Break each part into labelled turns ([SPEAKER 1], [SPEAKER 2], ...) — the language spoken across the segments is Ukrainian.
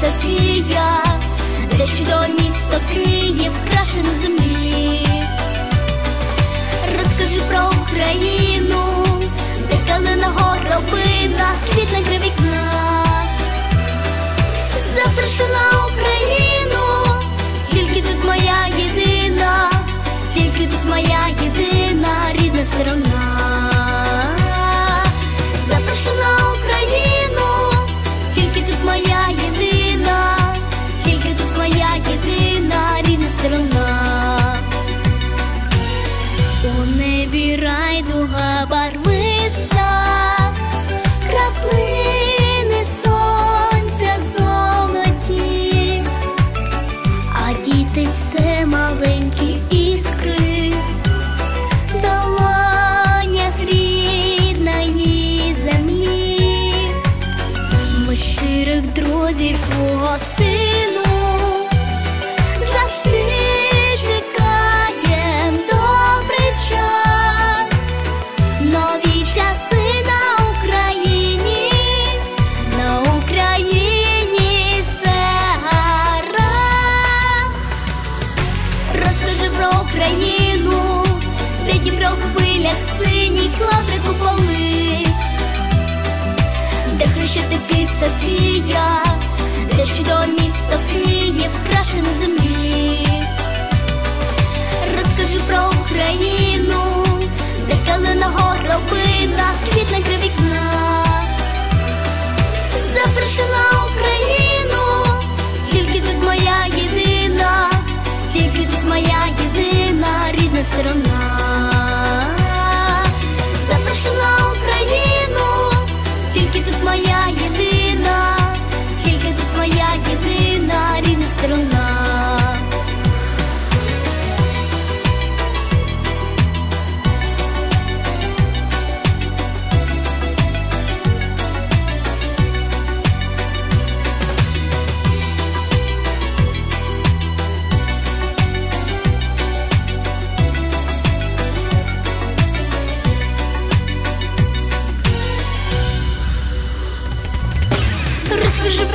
[SPEAKER 1] Софія, де чудове місто Київ, крашен землі. Розкажи про Україну, У небі райдуга барвиста, краплини де Дніпро в хвилях синіх лаври куполи, де хрещатики Софія, де чудове місто Київ, краше на землі. Розкажи про Україну,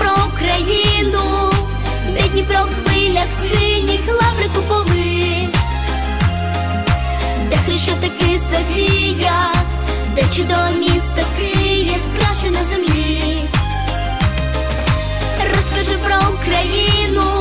[SPEAKER 1] про Україну, де Дніпро в хвилях синіх лаври куполи, де хрещатики Софія, де чудове місто Київ, краще на землі. Розкажи про Україну,